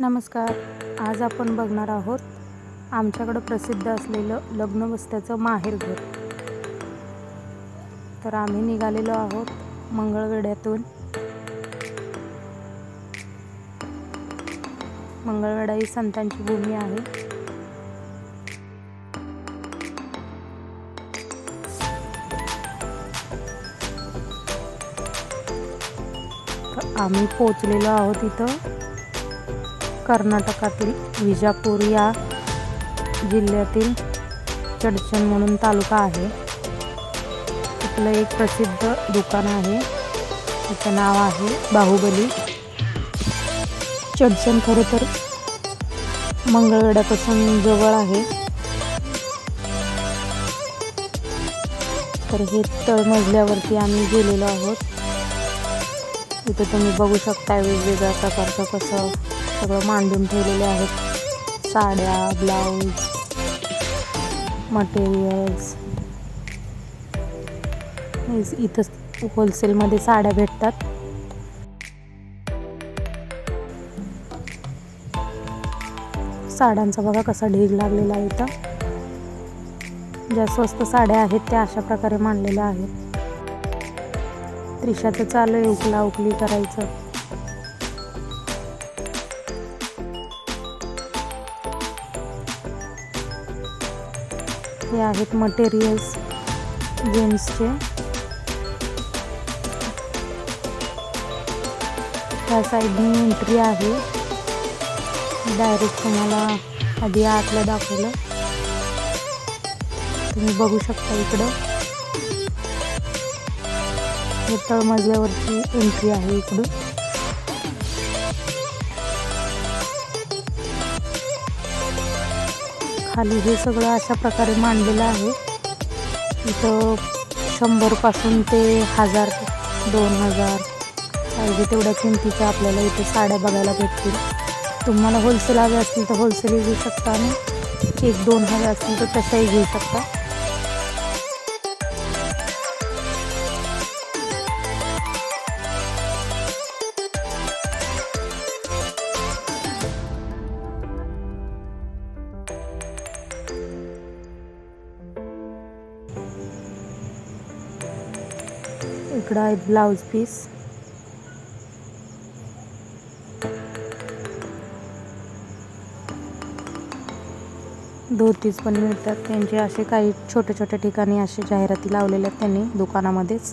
नमस्कार. आज आपण बघणार आहोत आमच्याकडं प्रसिद्ध असलेलं लग्नवस्त्याचं माहेरघर तर आम्ही निघालेलो आहोत मंगळगड्यातून मंगळवेढा ही संतांची भूमी आहे. आम्ही पोचलेलो आहोत इथं. कर्नाटकातील विजापूर या जिल्ह्यातील चडचण म्हणून तालुका आहे. तिथलं एक प्रसिद्ध दुकान आहे. त्याचं नाव आहे बाहुबली. चडचण खरं तर मंगळवेड्यापासून जवळ आहे. तर हे तळमजल्यावरती आम्ही गेलेलो आहोत. इथं तुम्ही बघू शकता वेगवेगळ्या प्रकारचं कसं सगळं मांडून ठेवलेले आहेत. साड्या ब्लाऊज मटेरियल्स इथं होलसेलमध्ये साड्या भेटतात. साड्यांचा बघा कसा ढीग लागलेला आहे इथं. ज्या स्वस्त साड्या आहेत त्या अशा प्रकारे मांडलेल्या आहेत. त्रिशाचं चालू आहे उकला उकली करायचं. हे आहेत मटेरियल्स जेंट्सचे त्या साईडनी एंट्री आहे. डायरेक्ट तुम्हाला आधी आतला दाखवलं. तुम्ही बघू शकता इकडं. हे तळमजल्यावरची एंट्री आहे इकडून खाली हे सगळं अशा प्रकारे मांडलेलं आहे. इथं शंभरपासून ते हजार दोन हजार पाहिजे तेवढ्या किमतीच्या आपल्याला इथे साड्या बघायला भेटतील. तुम्हाला होलसेल हवे असतील तर होलसेलही घेऊ शकता आणि एक दोन हवे असतील तर तशाही घेऊ शकता. इकडं आहेत ब्लाऊज पीस. धोतीज पण मिळतात. त्यांचे असे काही छोट्या छोट्या ठिकाणी असे जाहिराती लावलेल्या आहेत त्यांनी दुकानामध्येच.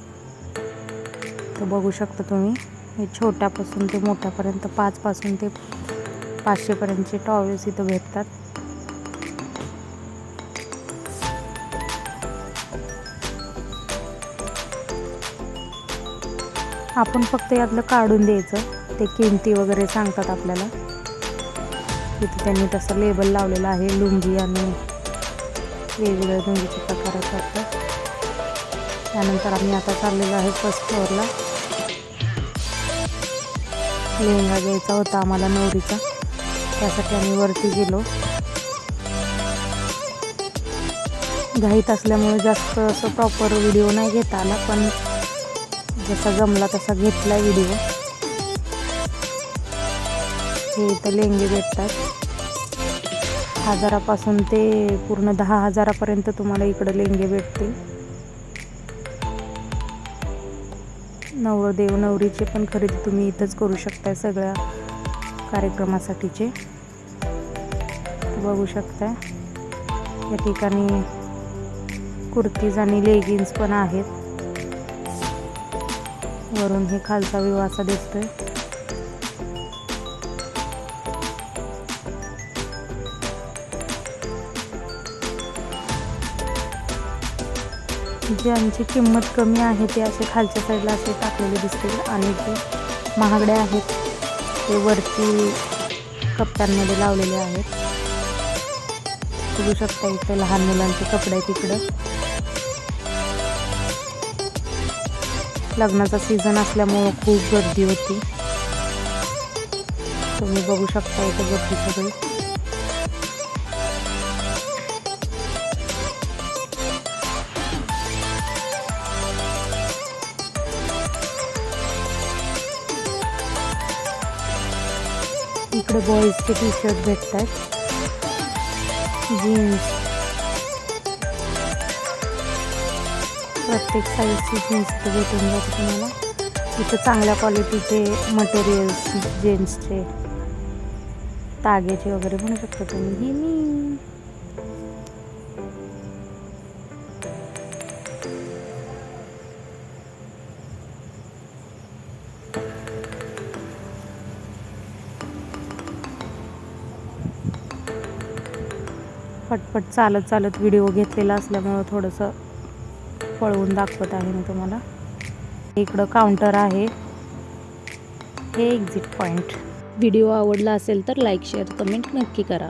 तर बघू शकता तुम्ही हे छोट्यापासून ते मोठ्यापर्यंत पाचपासून ते पाचशेपर्यंतचे टॉवेल्स इथं भेटतात. आपण फक्त यातलं काढून द्यायचं. ते किमती वगैरे सांगतात आपल्याला. तिथे त्यांनी तसं लेबल लावलेलं आहे लुंगी आणि वेगवेगळ्या लुंगीचे प्रकार असतात. त्यानंतर आम्ही आता चाललेलो आहे फर्स्ट फ्लोअरला लेहंगा घ्यायचा होता आम्हाला नवरीचा. त्यासाठी आम्ही वरती गेलो. घाईत असल्यामुळे जास्त असं प्रॉपर व्हिडिओ नाही घेता आला पण जसा जमला तसा घेतला व्हिडिओ हे इथं लेंगे भेटतात हजारापासून ते पूर्ण दहा हजारापर्यंत तुम्हाला इकडं लेंगे भेटतील. नवरदेव नवरीचे पण खरेदी तुम्ही इथंच करू शकताय सगळ्या कार्यक्रमासाठीचे. बघू शकताय. या ठिकाणी कुर्तीज आणि लेगिन्स पण आहेत. वरून हे खालचा व्ह्यू असा दिसतोय. ज्यांची किंमत कमी आहे ते असे खालच्या साईडला असे टाकलेले दिसतील आणि जे महागडे आहेत ते वरती कप्प्यांमध्ये लावलेले आहेत. बघू शकता इथं लहान मुलांचे कपडे तिकडं लग्नाचा सीझन असल्यामुळं खूप गर्दी होती. तुम्ही बघू शकता इथं गर्दी सगळी इकडे बॉईजचे टी शर्ट भेटतात जीन्स प्रत्येक साईजची जीन्स भेटून जाते तुम्हाला इथं चांगल्या क्वालिटीचे मटेरियल्स जेन्ट्सचे तागेचे वगैरे म्हणू शकता तुम्ही. ही मी. पटपट चालत चालत व्हिडिओ घेतलेला असल्यामुळं थोडंसं पळवून दाखवत आहे मी तुम्हाला. इकडं काउंटर आहे. हे एक्झिट पॉईंट व्हिडिओ आवडला असेल तर लाईक शेअर कमेंट नक्की करा.